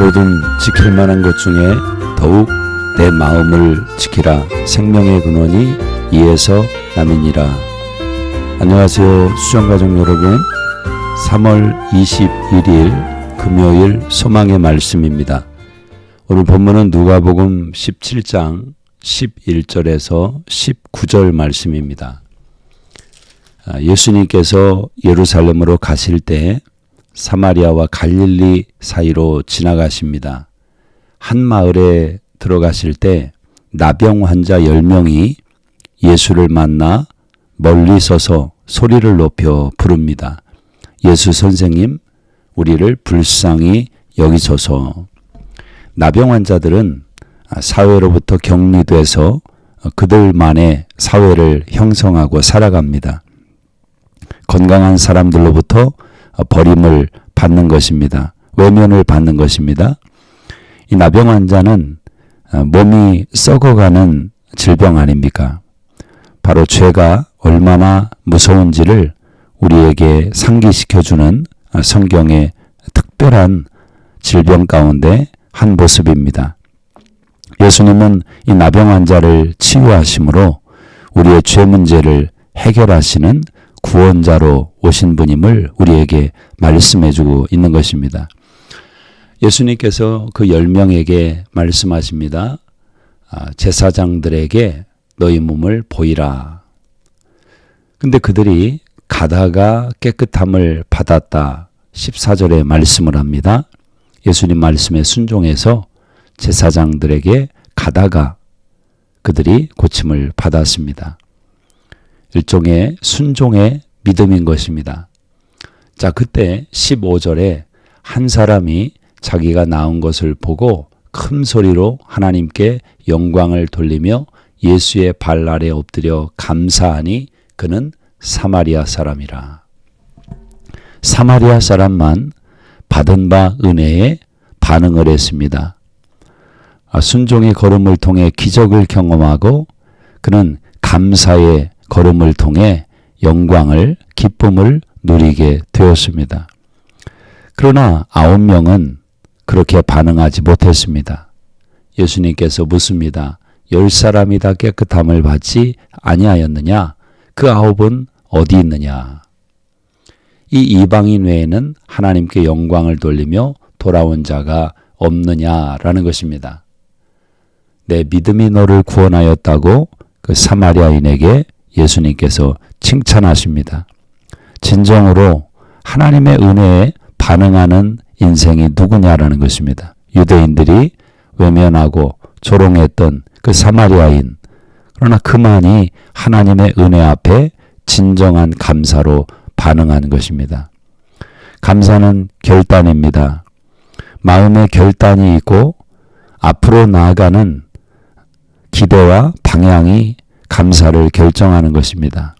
모든 지킬 만한 것 중에 더욱 내 마음을 지키라. 생명의 근원이 이에서 남이니라. 안녕하세요 수정가족 여러분. 3월 21일 금요일 소망의 말씀입니다. 오늘 본문은 누가복음 17장 11절에서 19절 말씀입니다. 아, 예수님께서 예루살렘으로 가실 때 사마리아와 갈릴리 사이로 지나가십니다. 한 마을에 들어가실 때 나병 환자 10명이 예수를 만나 멀리 서서 소리를 높여 부릅니다. 예수 선생님, 우리를 불쌍히 여기소서. 나병 환자들은 사회로부터 격리돼서 그들만의 사회를 형성하고 살아갑니다. 건강한 사람들로부터 버림을 받는 것입니다. 외면을 받는 것입니다. 이 나병 환자는 어, 몸이 썩어가는 질병 아닙니까? 바로 죄가 얼마나 무서운지를 우리에게 상기시켜주는 어, 성경의 특별한 질병 가운데 한 모습입니다. 예수님은 이 나병 환자를 치유하심으로 우리의 죄 문제를 해결하시는 구원자로 오신 분임을 우리에게 말씀해 주고 있는 것입니다. 예수님께서 그열 명에게 말씀하십니다. 아, 제사장들에게 너희 몸을 보이라. 근데 그들이 가다가 깨끗함을 받았다. 14절에 말씀을 합니다. 예수님 말씀에 순종해서 제사장들에게 가다가 그들이 고침을 받았습니다. 일종의 순종의 믿음인 것입니다. 자, 그때 15절에 한 사람이 자기가 낳은 것을 보고 큰 소리로 하나님께 영광을 돌리며 예수의 발 아래 엎드려 감사하니 그는 사마리아 사람이라. 사마리아 사람만 받은 바 은혜에 반응을 했습니다. 아, 순종의 걸음을 통해 기적을 경험하고 그는 감사의 걸음을 통해 영광을 기쁨을 누리게 되었습니다. 그러나 아홉 명은 그렇게 반응하지 못했습니다. 예수님께서 묻습니다. 열 사람이 다 깨끗함을 받지 아니하였느냐? 그 아홉은 어디 있느냐? 이 이방인 외에는 하나님께 영광을 돌리며 돌아온 자가 없느냐라는 것입니다. 내 믿음이 너를 구원하였다고 그 사마리아인에게 예수님께서 칭찬하십니다. 진정으로 하나님의 은혜에 반응하는 인생이 누구냐라는 것입니다. 유대인들이 외면하고 조롱했던 그 사마리아인. 그러나 그만이 하나님의 은혜 앞에 진정한 감사로 반응하는 것입니다. 감사는 결단입니다. 마음의 결단이 있고 앞으로 나아가는 기대와 방향이 감사를 결정하는 것입니다.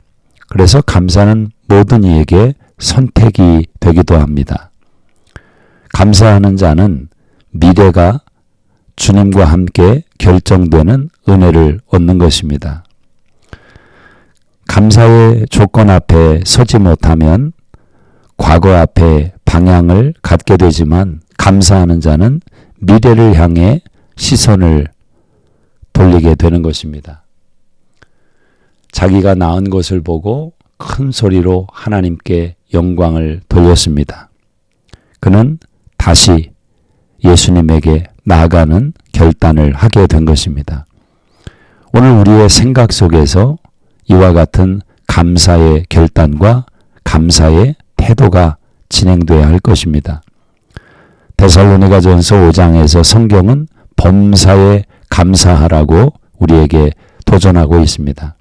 그래서 감사는 모든 이에게 선택이 되기도 합니다. 감사하는 자는 미래가 주님과 함께 결정되는 은혜를 얻는 것입니다. 감사의 조건 앞에 서지 못하면 과거 앞에 방향을 갖게 되지만 감사하는 자는 미래를 향해 시선을 돌리게 되는 것입니다. 자기가 낳은 것을 보고 큰 소리로 하나님께 영광을 돌렸습니다. 그는 다시 예수님에게 나아가는 결단을 하게 된 것입니다. 오늘 우리의 생각 속에서 이와 같은 감사의 결단과 감사의 태도가 진행돼야 할 것입니다. 데살로니가 전서 5장에서 성경은 범사에 감사하라고 우리에게 도전하고 있습니다.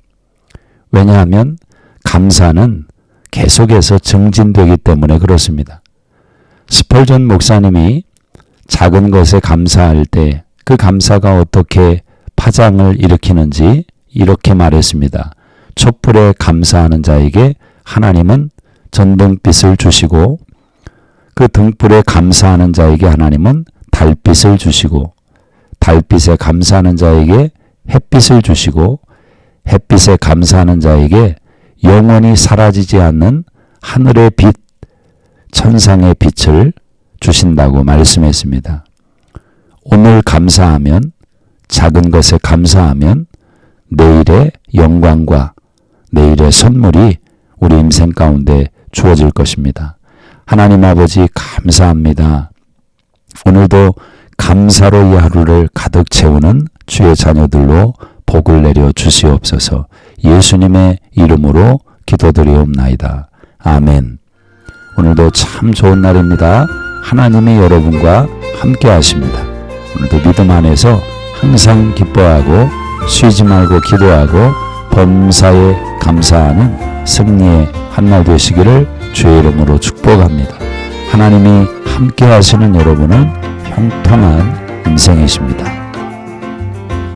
왜냐하면 감사는 계속해서 증진되기 때문에 그렇습니다. 스펄전 목사님이 작은 것에 감사할 때 그 감사가 어떻게 파장을 일으키는지 이렇게 말했습니다. 촛불에 감사하는 자에게 하나님은 전등빛을 주시고 그 등불에 감사하는 자에게 하나님은 달빛을 주시고 달빛에 감사하는 자에게 햇빛을 주시고 햇빛에 감사하는 자에게 영원히 사라지지 않는 하늘의 빛, 천상의 빛을 주신다고 말씀했습니다. 오늘 감사하면 작은 것에 감사하면 내일의 영광과 내일의 선물이 우리 인생 가운데 주어질 것입니다. 하나님 아버지 감사합니다. 오늘도 감사로 이 하루를 가득 채우는 주의 자녀들로 복을 내려 주시옵소서 예수님의 이름으로 기도드리옵나이다. 아멘. 오늘도 참 좋은 날입니다. 하나님이 여러분과 함께 하십니다. 오늘도 믿음 안에서 항상 기뻐하고 쉬지 말고 기도하고 범사에 감사하는 승리의 한날 되시기를 주의 이름으로 축복합니다. 하나님이 함께 하시는 여러분은 형통한 인생이십니다.